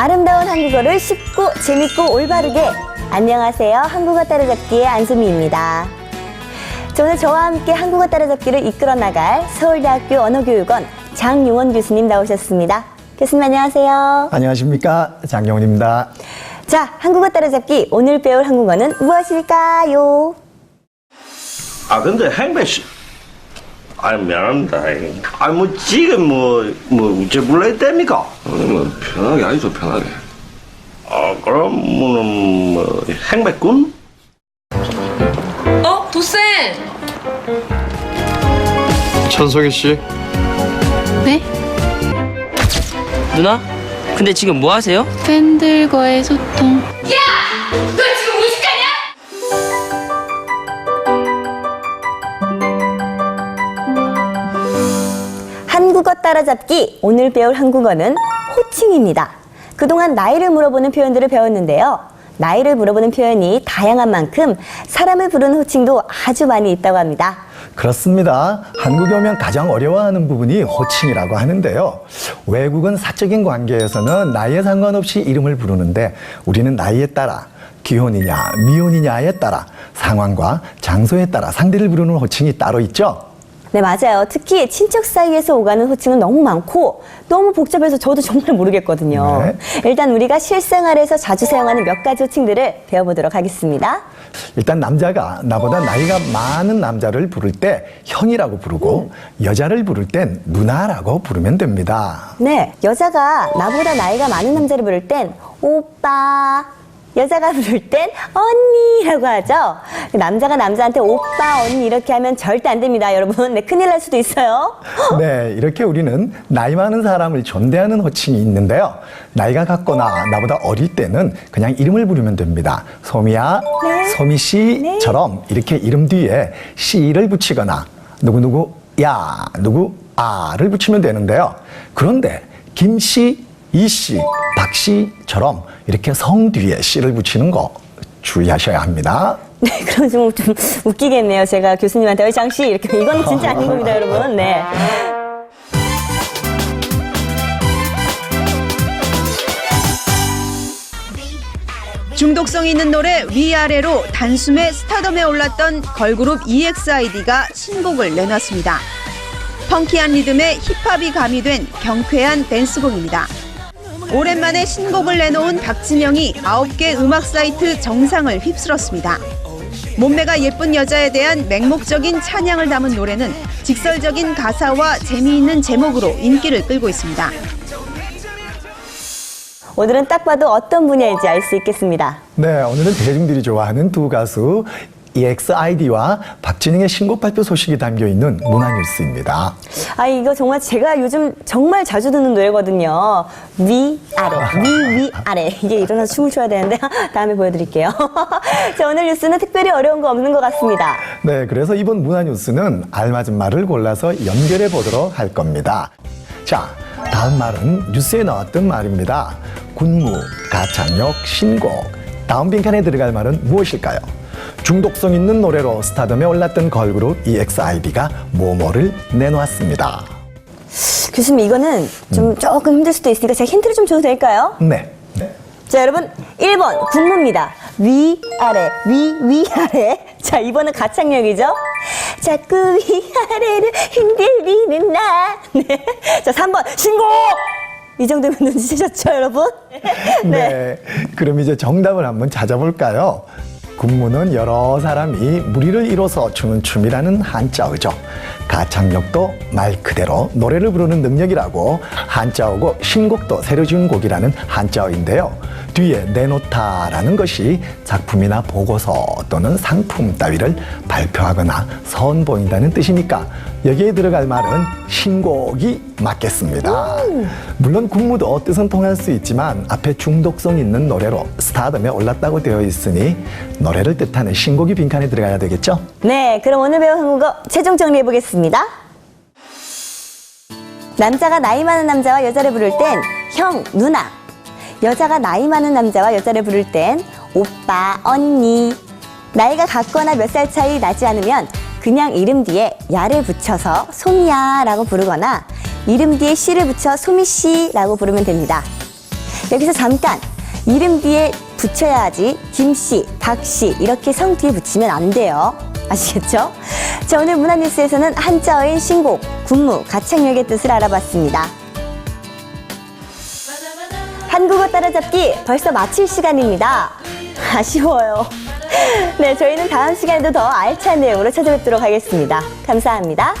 아름다운 한국어를 쉽고 재밌고 올바르게. 안녕하세요. 한국어 따라잡기의 안수미입니다. 자, 오늘 저와 함께 한국어 따라잡기를 이끌어 나갈 서울대학교 언어교육원 장용원 교수님 나오셨습니다. 교수님 안녕하세요. 안녕하십니까? 장경훈입니다. 자 한국어 따라잡기 오늘 배울 한국어는 무엇일까요? 아 근데 행배 씨 아니 미안합니다 아니 뭐 지금 뭐뭐 우째 불러야 됩니까 아니 뭐 편하게 아니죠 편하게 아 그러면은 뭐 행배꾼 어? 도쌤! 천석희 씨 네? 누나? 근데 지금 뭐 하세요? 팬들과의 소통. 너 지금 따라잡기 오늘 배울 한국어는 호칭입니다. 그동안 나이를 물어보는 표현들을 배웠는데요. 나이를 물어보는 표현이 다양한 만큼 사람을 부르는 호칭도 아주 많이 있다고 합니다. 그렇습니다. 한국에 오면 가장 어려워하는 부분이 호칭이라고 하는데요. 외국은 사적인 관계에서는 나이에 상관없이 이름을 부르는데 우리는 나이에 따라 기혼이냐 미혼이냐에 따라 상황과 장소에 따라 상대를 부르는 호칭이 따로 있죠. 네, 맞아요. 특히 친척 사이에서 오가는 호칭은 너무 많고 너무 복잡해서 저도 정말 모르겠거든요. 네. 일단 우리가 실생활에서 자주 사용하는 몇 가지 호칭들을 배워보도록 하겠습니다. 일단 남자가 나보다 나이가 많은 남자를 부를 때 형이라고 부르고 여자를 부를 땐 누나라고 부르면 됩니다. 네, 여자가 나보다 나이가 많은 남자를 부를 땐 오빠, 여자가 부를 땐 언니라고 하죠. 남자가 남자한테 오빠, 언니 이렇게 하면 절대 안 됩니다, 여러분. 네, 큰일 날 수도 있어요. 네, 이렇게 우리는 나이 많은 사람을 존대하는 호칭이 있는데요. 나이가 같거나 나보다 어릴 때는 그냥 이름을 부르면 됩니다. 소미야, 네. 소미 씨처럼 이렇게 이름 뒤에 씨를 붙이거나 누구누구 야, 누구 아를 붙이면 되는데요. 그런데 김 씨, 이 씨, 박 씨처럼 이렇게 성 뒤에 씨를 붙이는 거 주의하셔야 합니다. 네, 그럼 좀, 좀 웃기겠네요. 제가 교수님한테 어이 장씨 이렇게 이건 진짜 아닌 겁니다, 여러분. 네. 중독성 있는 노래 위아래로 단숨에 스타덤에 올랐던 걸그룹 EXID가 신곡을 내놨습니다. 펑키한 리듬에 힙합이 가미된 경쾌한 댄스곡입니다. 오랜만에 신곡을 내놓은 박진영이 9개 음악 사이트 정상을 휩쓸었습니다. 몸매가 예쁜 여자에 대한 맹목적인 찬양을 담은 노래는 직설적인 가사와 재미있는 제목으로 인기를 끌고 있습니다. 오늘은 딱 봐도 어떤 분야인지 알 수 있겠습니다. 네, 오늘은 대중들이 좋아하는 두 가수 EXID와 박진영의 신곡 발표 소식이 담겨 있는 문화뉴스입니다. 아, 이거 정말 제가 요즘 정말 자주 듣는 노래거든요. 위, 아래, 위, 위, 아래. 이게 일어나서 춤을 춰야 되는데, 다음에 보여드릴게요. 자, 오늘 뉴스는 특별히 어려운 거 없는 것 같습니다. 네, 그래서 이번 문화뉴스는 알맞은 말을 골라서 연결해 보도록 할 겁니다. 자, 다음 말은 뉴스에 나왔던 말입니다. 군무, 가창력, 신곡. 다음 빈칸에 들어갈 말은 무엇일까요? 중독성 있는 노래로 스타덤에 올랐던 걸그룹 EXID가 모모를 내놓았습니다. 교수님, 이거는 좀 조금 힘들 수도 있으니까 제가 힌트를 좀 줘도 될까요? 네. 네. 자, 여러분, 1번, 군무입니다. 위, 아래, 위, 위, 아래. 자, 2번은 가창력이죠? 자꾸 위, 아래를 흔들리는 나. 네. 자, 3번, 신곡! 이 정도면 눈치채셨죠, 여러분? 네. 그럼 이제 정답을 한번 찾아볼까요? 군무는 여러 사람이 무리를 이뤄서 추는 춤이라는 한자어죠. 가창력도 말 그대로 노래를 부르는 능력이라고 한자어고 신곡도 새로 지은 곡이라는 한자어인데요. 뒤에 내놓다라는 것이 작품이나 보고서 또는 상품 따위를 발표하거나 선보인다는 뜻이니까 여기에 들어갈 말은 신곡이 맞겠습니다. 물론 군무도 뜻은 통할 수 있지만 앞에 중독성 있는 노래로 스타덤에 올랐다고 되어 있으니 노래를 뜻하는 신곡이 빈칸에 들어가야 되겠죠? 네, 그럼 오늘 배운 한국어 최종 정리해 보겠습니다. 남자가 나이 많은 남자와 여자를 부를 땐 형, 누나. 여자가 나이 많은 남자와 여자를 부를 땐 오빠, 언니. 나이가 같거나 몇 살 차이 나지 않으면 그냥 이름 뒤에 야를 붙여서 소미야 라고 부르거나 이름 뒤에 씨를 붙여 소미씨 라고 부르면 됩니다. 여기서 잠깐 이름 뒤에 붙여야 하지 김씨, 박씨 이렇게 성 뒤에 붙이면 안 돼요. 아시겠죠? 자, 오늘 문화뉴스에서는 한자어인 신곡, 군무, 가창력의 뜻을 알아봤습니다. 한국어 따라잡기 벌써 마칠 시간입니다. 아쉬워요. 네, 저희는 다음 시간에도 더 알찬 내용으로 찾아뵙도록 하겠습니다. 감사합니다.